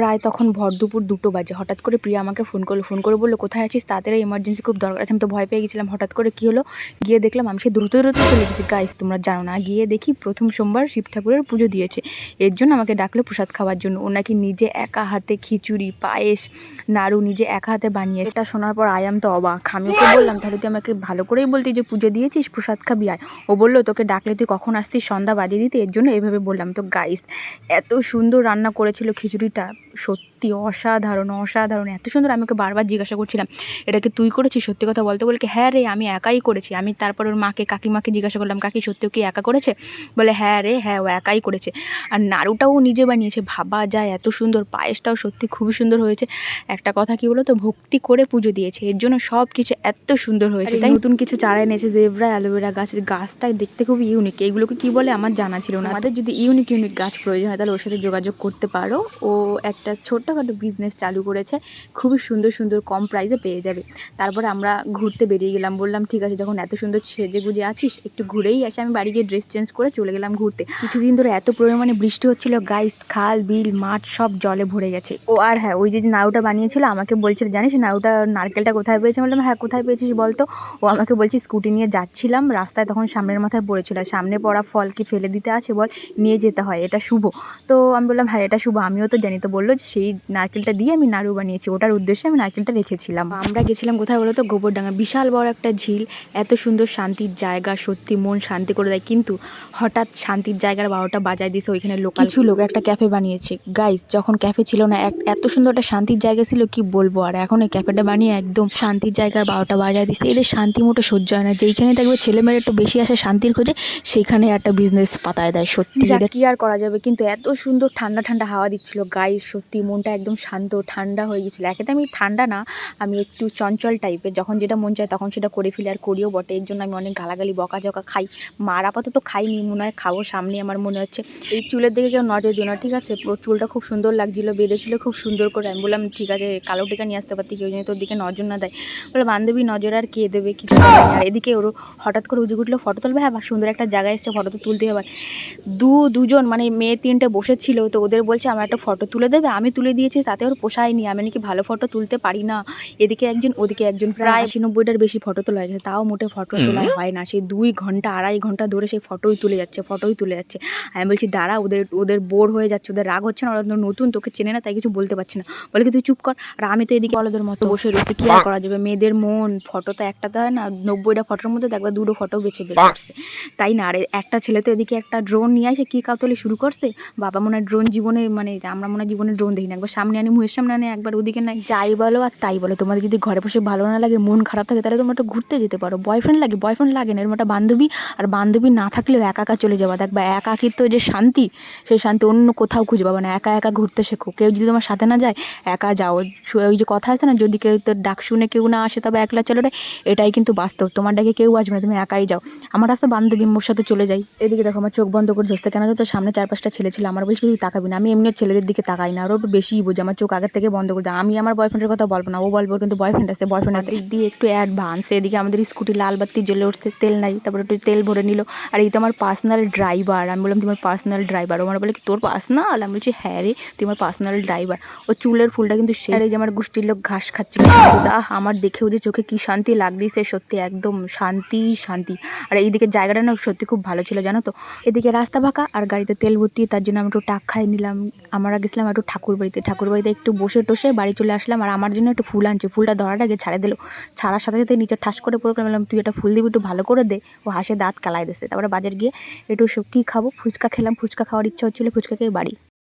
প্রায় তখন ভর দুপুর দুটো বাজে। হঠাৎ করে প্রিয়া আমাকে ফোন করল ফোন করে বলল, কোথায় আছিস? তাড়াতাড়ি এমার্জেন্সি খুব দরকার আছে। আমি তো ভয় পেয়ে গেছিলাম। হঠাৎ করে কী হলো? গিয়ে দেখলাম, আমি সে দ্রুত দ্রুত চলে গেছি। গাইস তোমরা জানো না? গিয়ে দেখি প্রথম সোমবার শিব ঠাকুরের পুজো দিয়েছে। এর জন্য আমাকে ডাকলো প্রসাদ খাওয়ার জন্য। ও নাকি নিজে একা হাতে খিচুড়ি, পায়েস, নাড়ু নিজে একা হাতে বানিয়ে এটা শোনার পর আয়াম তো অবাক। আমি বললাম, তাহলে তুই আমাকে ভালো করেই বলতি যে পুজো দিয়েছিস, প্রসাদ খাবি আয়। ও বলল, তোকে ডাকলে তুই কখন আসতিস? সন্ধ্যা বাজিয়ে দিতে। এর জন্য এভাবে বললাম। তো গাইস এত সুন্দর রান্না করেছিল খিচুড়িটা। সত্যি অসাধারণ অসাধারণ। এত সুন্দর আমি ওকে বারবার জিজ্ঞাসা করছিলাম এটাকে তুই করেছিস সত্যি কথা বলতে? বলে কি, হ্যাঁ রে আমি একাই করেছি। আমি তারপর ওর মাকে কাকিমাকে জিজ্ঞাসা করলাম কাকি সত্যি ও কি একা করেছে? বলে হ্যাঁ রে হ্যাঁ ও একাই করেছে। আর নাড়ুটাও নিজে বানিয়েছে ভাবা যায় এত সুন্দর পায়েসটাও সত্যি খুবই সুন্দর হয়েছে। একটা কথা কি বলো তো ভক্তি করে পুজো দিয়েছে এর জন্য সব কিছু এত সুন্দর হয়েছে তাই নতুন কিছু চারা এনেছে দেবরা অ্যালোভেরা গাছ গাছটা দেখতে খুব ইউনিক এইগুলোকে কি বলে আমার জানা ছিল না। আমাদের যদি ইউনিক ইউনিক গাছ প্রয়োজন হয় তাহলে ওর সাথে যোগাযোগ করতে পারো। ও একটা ছোট্টখাটো বিজনেস চালু করেছে, খুবই সুন্দর সুন্দর কম প্রাইসে পেয়ে যাবে। তারপরে আমরা ঘুরতে বেরিয়ে গেলাম, বললাম, ঠিক আছে, যখন এত সুন্দর সেজে গুজে আছিস, একটু ঘুরেই আসি। আমি বাড়ি গিয়ে ড্রেস চেঞ্জ করে চলে গেলাম ঘুরতে। কিছুদিন ধরে এত পরিমাণে বৃষ্টি হচ্ছিল গাইস খাল, বিল, মাঠ, সব জলে ভরে গেছে। ও আর হ্যাঁ ওই যে নাড়ুটা বানিয়েছিল, আমাকে বলছিল, জানিস নাড়ুটা নারকেলটা কোথায় পেয়েছে? বললাম হ্যাঁ কোথায় পেয়েছিস বলতো ও আমাকে বলছি, স্কুটি নিয়ে যাচ্ছিলাম, রাস্তায় তখন সামনের মাথায় পড়েছিল। সামনে পড়া ফল কি ফেলে দিতে আছে বল? নিয়ে যেতে হয়, এটা শুভ। তো আমি বললাম হ্যাঁ এটা শুভ। আমিও তো জানি, তো বলল সেই নারকেলটা দিয়ে আমি নাড়ু বানিয়েছি ওটার উদ্দেশ্যে আমি নারকেলটা রেখেছিলাম। আমরা গেছিলাম কোথায় বলো তো? গোবরডাঙ্গা। বিশাল বড় একটা ঝিল এত সুন্দর শান্তির জায়গা সত্যি মন শান্তি করে দেয়। কিন্তু হঠাৎ শান্তির জায়গার বারোটা বাজায় দিয়েছে ওইখানে লোক কিছু লোক একটা ক্যাফে বানিয়েছে। গাইস যখন ক্যাফে ছিল না এত সুন্দর একটা শান্তির জায়গা ছিল কি বলব? আর এখন এই ক্যাফেটা বানিয়ে একদম শান্তির জায়গার বারোটা বাজায় দিচ্ছে এদের শান্তি মোটো সহ্য হয় না। যেইখানে দেখবে ছেলেমেয়েরা একটু বেশি আসে শান্তির খোঁজে সেইখানে একটা বিজনেস পাতায় দেয় সত্যি। কি আর করা যাবে? কিন্তু এত সুন্দর ঠান্ডা ঠান্ডা হাওয়া দিচ্ছিল। গাইস সত্যি মনটা একদম শান্ত, ঠান্ডা হয়ে গেছিল। আমি ঠান্ডা না, আমি একটু চঞ্চল টাইপের যখন যেটা মন চায় তখন সেটা করে ফেলি আর করিও বটে। এর জন্য আমি অনেক গালাগালি, বকাঝকা খাই। মার আপাতত খাইনি, মনে হয় খাব সামনে আমার মনে হচ্ছে। এই চুলের দিকে কেউ নজর দিও না, ঠিক আছে? চুলটা খুব সুন্দর লাগছিল, বেঁধেছিলো খুব সুন্দর করে। আমি বললাম, ঠিক আছে, কালো টিকা নিয়ে আসতে পারতি, কেউ যেন তোর দিকে নজর না দেয়। বলে, বান্ধবী নজর আর কে দেবে? কিছু আর এদিকে ওর হঠাৎ করে উজে উঠল ফটো তুলবে? হ্যাঁ সুন্দর একটা জায়গায় এসছে, ফটো তো তুলতে হবে। দু, দুজন মানে মেয়ে তিনটে বসেছিল, তো ওদের বলছে, আমার একটা ফটো তুলে দেবে, আমি তুলে দিয়েছি তাতে ওর পোষায়নি। আমি নাকি ভালো ফটো তুলতে পারি না। এদিকে একজন ওদিকে একজন প্রায় আশি নব্বইটার বেশি ফটো তোলা হয়েছে। তাও মোটে ফটো তোলা হয় না। সেই দুই ঘণ্টা আড়াই ঘণ্টা ধরে সেই ফটোই তুলে যাচ্ছে ফটোই তুলে যাচ্ছে। আমি বলছি দাঁড়া ওদের ওদের বোর হয়ে যাচ্ছে ওদের রাগ হচ্ছে না ওরা নতুন তোকে চেনে না তাই কিছু বলতে পারছে না। বলে কি তুই চুপ কর। আর আমি তো এদিকে বলদের মতো বসে রয়েছে কি আর করা যাবে? মেয়েদের মন ফটো তো একটাতে হয় না নব্বইটা ফটোর মধ্যে দেখবা দুটো ফটো বেছে বের করছে। তাই না? আর একটা ছেলে তো এদিকে একটা ড্রোন নিয়ে আসে কী কাতলে শুরু করছে? বাবা মনে হয় ড্রোন জীবনে মানে আমরা মনে হয় জীবনে ড্রোন দেখি না। একবার সামনে আনি মুহের সামনে আনি, একবার ওদিকে নাই যাই বলো আর তাই বলো। তোমাদের যদি ঘরে বসে ভালো না লাগে, মন খারাপ থাকে, তাহলে তোমরা একটু ঘুরতে যেতে পারো। বয়ফ্রেন্ড লাগে বয়ফ্রেন্ড লাগে না, এরকম একটা বান্ধবী, আর বান্ধবী না থাকলেও একা একা চলে যাওয়া। দেখবা, একাকিত্ব যে শান্তি, সেই শান্তি অন্য কোথাও খুঁজে পাবে না। একা একা ঘুরতে শেখো। কেউ যদি তোমার সাথে না যায়, একা যাও। ওই যে কথা আছে না, যদি কেউ তোর ডাক শুনে কেউ না আসে, তবে একলা চলে রে। এটাই কিন্তু বাস্তব। তোমার ডাকে কেউ আসবে না, তুমি একাই যাও। আমার রাস্তা বান্ধবী মোর সাথে চলে যাই। এদিকে দেখো, আমার চোখ বন্ধ করে ধরতে কেন তো সামনে চার পাঁচটা ছেলে ছিল। আমার বলছি, তুই তাকাবি না। আমি এমনিও ছেলেদের দিকে তাকাই না। আরও বেশিই বুঝি আমার চোখ আগের থেকে বন্ধ করে দেয় আমি আমার বয়ফ্রেন্ডের কথা বলব না, ও বলব কিন্তু বয়ফ্রেন্ড আছে বয়ফ্রেন্ড আছে। দিয়ে একটু অ্যাডভান্স এদিকে আমাদের স্কুটি লাল বাতি জ্বলে উঠছে, তেল নাই, তারপরে একটু তেল ভরে নিল। আর এই তো আমার পার্সোনাল ড্রাইভার আমি বললাম তোমার পার্সোনাল ড্রাইভার আমার বলে, কি তোর পার্সোনাল আমি বলছি হ্যাঁ রে, তুই আমার পার্সোনাল ড্রাইভার ও চুলের ফুলটা কিন্তু সে যে আমার গোষ্ঠীর লোক ঘাস খাচ্ছিল আহ আমার দেখেও যে চোখে কী শান্তি লাগদিছে সত্যি একদম শান্তি শান্তি। আর এইদিকে জায়গাটা না সত্যি খুব ভালো ছিল, জানো তো? এদিকে রাস্তা ফাঁকা আর গাড়িতে তেল ভর্তি, তার জন্য আমি একটু টাক খাই নিলাম। আমরা গেছিলাম একটু ঠাকুর বাড়িতে ঠাকুর বাড়িতে একটু বসে টসে বাড়ি চলে আসলাম আর আমার জন্য একটু ফুল আনছে। ফুলটা ধরার আগে ছাড়ে দিল। ছাড়ার সাথে সাথে নিচে ঠাস করে পড়ে বললাম, তুই এটা ফুল দিবি একটু ভালো করে দে। ও হাসে দাঁত কালায় দিচ্ছে। তারপরে বাজার গিয়ে একটু সব কী খাব? ফুচকা খেলাম। ফুচকা খাওয়ার ইচ্ছা হচ্ছিল ফুচকা খেয়ে বাড়ি।